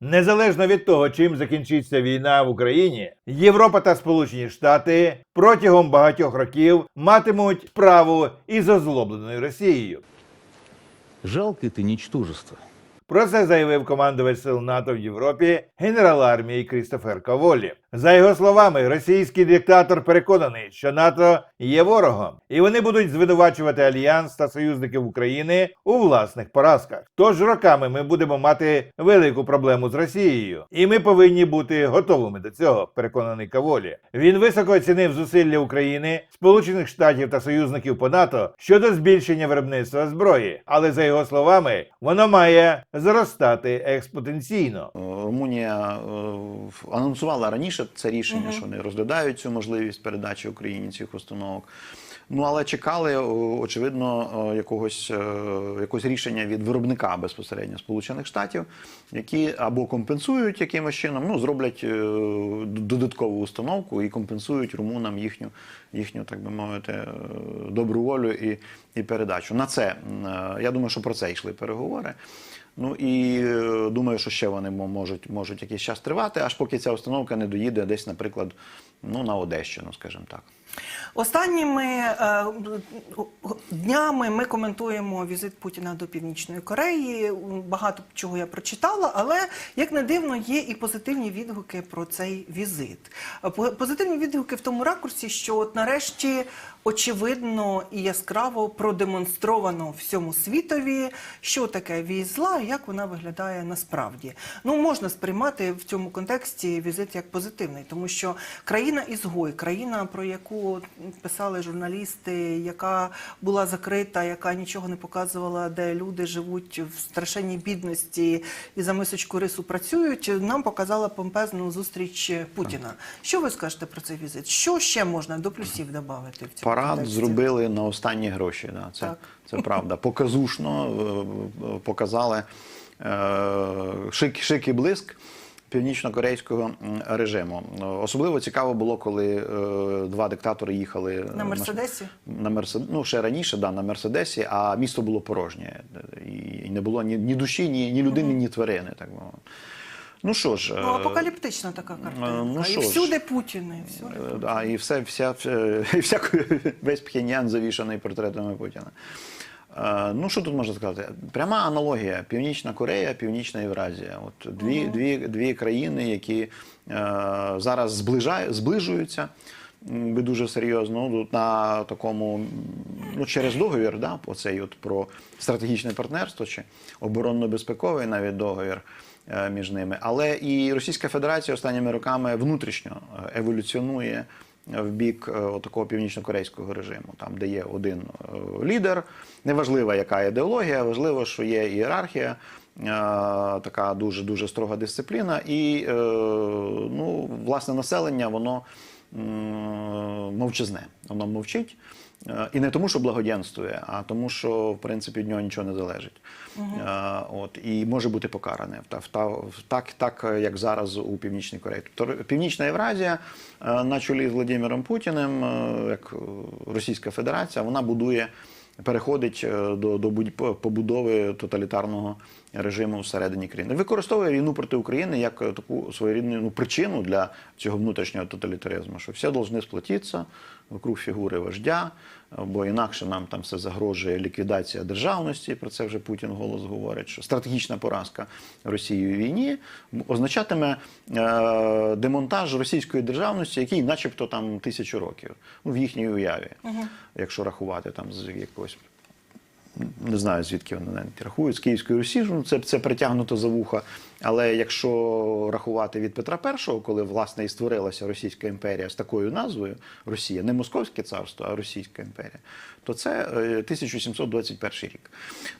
Незалежно від того, чим закінчиться війна в Україні, Європа та Сполучені Штати протягом багатьох років матимуть справу із озлобленою Росією. Жалко ти ничтожество. Про це заявив командувач сил НАТО в Європі генерал армії Крістофер Коволі. За його словами, російський диктатор переконаний, що НАТО є ворогом, і вони будуть звинувачувати альянс та союзників України у власних поразках. Тож роками ми будемо мати велику проблему з Росією, і ми повинні бути готовими до цього. Переконаний Каволі. Він високо оцінив зусилля України, Сполучених Штатів та союзників по НАТО щодо збільшення виробництва зброї, але за його словами, воно має зростати експотенційно. Е, Румунія е, анонсувала раніше це рішення, Мгм. що вони розглядають цю можливість передачі Україні цих установок. Ну але чекали, очевидно, е, якогось, е, якогось рішення від виробника безпосередньо Сполучених Штатів, які або компенсують якимось чином, ну зроблять додаткову установку і компенсують румунам їхню, їхню так би мовити, добру волю і, і передачу. На це я думаю, що про це йшли переговори. Ну і е, думаю, що ще вони можуть, можуть якийсь час тривати, аж поки ця установка не доїде десь, наприклад, ну на Одещину, скажімо так. Останніми е, днями ми коментуємо візит Путіна до Північної Кореї. Багато чого я прочитала, але як не дивно, є і позитивні відгуки про цей візит. Е, Позитивні відгуки в тому ракурсі, що от нарешті очевидно і яскраво продемонстровано всьому світові, що таке візла і як вона виглядає насправді. Ну можна сприймати в цьому контексті візит як позитивний, тому що країна ізгой, країна, про яку писали журналісти, яка була закрита, яка нічого не показувала, де люди живуть в страшенній бідності і за мисочку рису працюють, нам показала помпезну зустріч Путіна. Що ви скажете про цей візит? Що ще можна до плюсів додати в цьому Парад контексті? зробили на останні гроші. Да, це, Так. це правда. Показушно е, е, показали шик, шик і блиск. Північно-корейського режиму особливо цікаво було, коли е, два диктатори їхали На Мерседесі? на Мерсед... ну, ще раніше, да, на Мерседесі, а місто було порожнє. І не було ні, ні душі, ні, ні людини, ні тварини. Так мовити. Ну що ж, Ну, е, апокаліптична така картинка. ну, і всюди Путіни. Всюди. Е, Да, і все, вся, вся, вся, весь Пхеньян завішаний портретами Путіна. Е, Ну, що тут можна сказати? Пряма аналогія: Північна Корея, Північна Євразія. От дві, дві, дві країни, які е, зараз зближає, зближуються. би Дуже серйозно ну, на такому, ну через договір, да, оцей от про стратегічне партнерство чи оборонно-безпековий навіть договір е, між ними. Але і Російська Федерація останніми роками внутрішньо е, еволюціонує в бік е, такого північно-корейського режиму, там де є один е, лідер. Неважливо, яка ідеологія, важливо, що є ієрархія, е, така дуже дуже строга дисципліна, і ну, власне населення воно мовчазне, воно мовчить. Е, І не тому, що благоденствує, а тому, що в принципі від нього нічого не залежить. Е, От і може бути покаране так, так як зараз у Північній Кореї. Тобто Північна Євразія е, на чолі з Владимиром Путіним, е, як е, Російська Федерація, вона будує. Переходить е, до, до побудови тоталітарного режиму всередині країни. Використовує війну проти України як е, таку своєрідну ну, причину для цього внутрішнього тоталітаризму, що всі повинні сплотитися вокруг фігури вождя, бо інакше нам там все загрожує ліквідація державності. Про це вже Путін голос говорить. Що стратегічна поразка Росії у війні означатиме е, демонтаж російської державності, який, начебто, там тисячу років ну, в їхній уяві, якщо рахувати там з якогось не знаю, звідки вони навіть рахують, з Київської Русі, ну, це, це притягнуто за вуха. Але якщо рахувати від Петра І, коли власне і створилася Російська імперія з такою назвою Росія, не Московське царство, а Російська імперія, то це е, 1721 рік.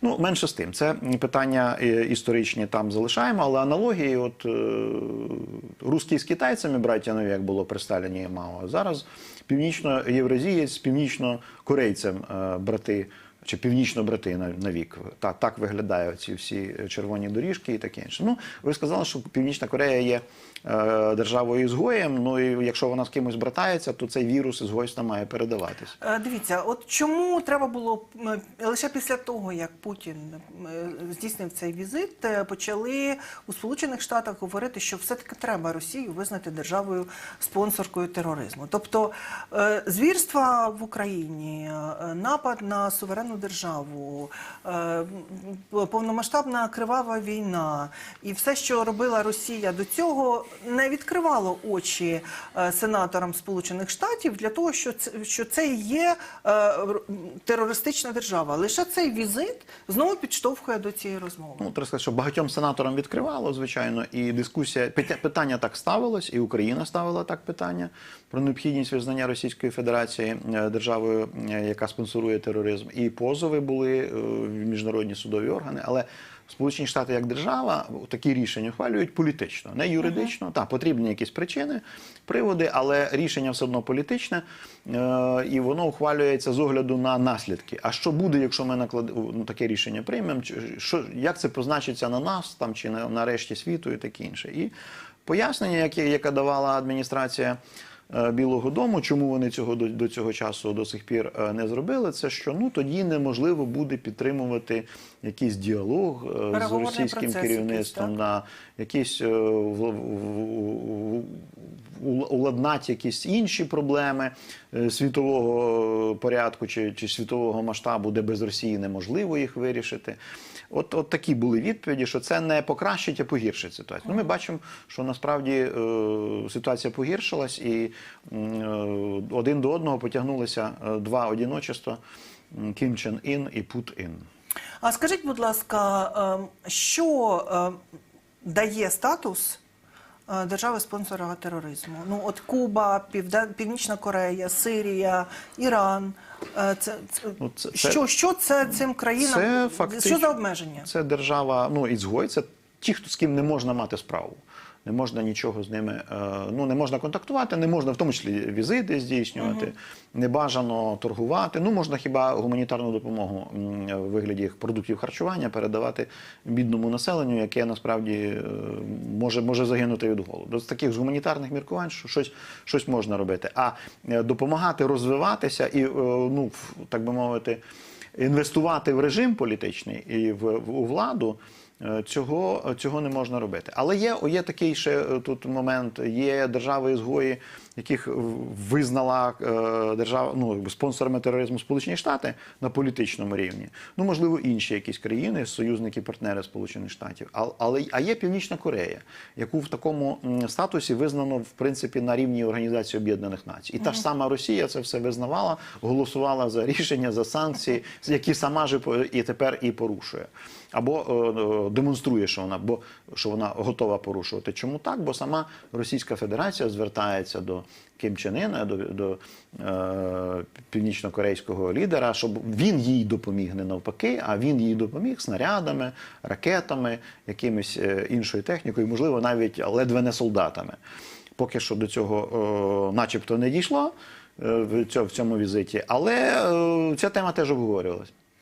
Ну, менше з тим, це питання е, історичні там залишаємо, але аналогії, от е, русські з китайцями, браття нові, як було при Сталіні і Мао, зараз північно-євразієць з північно-корейцем е, брати чи північно-брати на, на вік. Так, так виглядають ці всі червоні доріжки і таке інше. Ну, ви сказали, що Північна Корея є е, державою ізгоєм. Ну і якщо вона з кимось братається, то цей вірус ізгойства має передаватись. Е, Дивіться, от чому треба було лише після того, як Путін е, здійснив цей візит, е, почали у Сполучених Штатах говорити, що все-таки треба Росію визнати державою спонсоркою тероризму. Тобто е, звірства в Україні, е, напад на суверенну державу, е, повномасштабна кривава війна і все, що робила Росія до цього, не відкривало очі е, сенаторам Сполучених Штатів для того, що це, що це є е, терористична держава. Лише цей візит знову підштовхує до цієї розмови. Ну, треба сказати, що багатьом сенаторам відкривало, звичайно, і дискусія питання так ставилось, і Україна ставила так питання про необхідність визнання Російської Федерації державою, яка спонсорує тероризм. І позови були е, в міжнародні судові органи, але. Сполучені Штати як держава такі рішення ухвалюють політично, не юридично. Так, потрібні якісь причини, приводи, але рішення все одно політичне, е, і воно ухвалюється з огляду на наслідки. А що буде, якщо ми наклад... ну, таке рішення приймемо? Що, як це позначиться на нас там, чи на, на решті світу і таке інше? І пояснення, яке, яке давала адміністрація. Е, Білого Дому, чому вони цього до, до цього часу до сих пір е, не зробили, це що ну тоді неможливо буде підтримувати якийсь діалог е, з російським керівництвом на якісь уладнати якісь інші проблеми світового порядку чи, чи світового масштабу, де без Росії неможливо їх вирішити. От, от такі були відповіді, що це не покращить, а погіршить ситуацію. Ну, ми бачимо, що насправді е, ситуація погіршилась, і один до одного потягнулися е, два одіночества Кім Чен Ін і Пут Ін. А скажіть, будь ласка, е, що е, дає статус е, держави-спонсора тероризму? Ну, от Куба, Півда- Північна Корея, Сирія, Іран. Е, Це, це, Ну, це- це- що, що це цим країнам? Це фактично- Що за обмеження? Це держава, ну ізгой, це ті, хто з ким не можна мати справу. Не можна нічого з ними, е, ну не можна контактувати, не можна в тому числі візити здійснювати, не бажано торгувати. Ну можна хіба гуманітарну допомогу в вигляді продуктів харчування передавати бідному населенню, яке насправді е, може, може загинути від голоду. З таких з гуманітарних міркувань що щось, щось можна робити. А е, допомагати розвиватися і е, ну так би мовити інвестувати в режим політичний і в, в у владу. Е, Цього, цього не можна робити. Але є, є такий ще е, тут момент. Є держави ізгої, яких визнала е, держава ну, спонсорами тероризму Сполучені Штати на політичному рівні. Ну, можливо, інші якісь країни, союзники, партнери Сполучених Штатів. А, але а є Північна Корея, яку в такому статусі визнано в принципі на рівні Організації Об'єднаних Націй. І та ж сама Росія це все визнавала, голосувала за рішення, за санкції, які сама ж і по- і тепер і порушує. Або е, е, демонструє, що вона, бо що вона готова порушувати. Чому так? Бо сама Російська Федерація звертається до Ким Чен Іна, до, до е, північно-корейського лідера, щоб він їй допоміг не навпаки, а він їй допоміг снарядами, ракетами, якимось е, іншою технікою, можливо, навіть ледве не солдатами. Поки що до цього, е, начебто, не дійшло е, в цьому, візиті, але е, ця тема теж обговорювалась.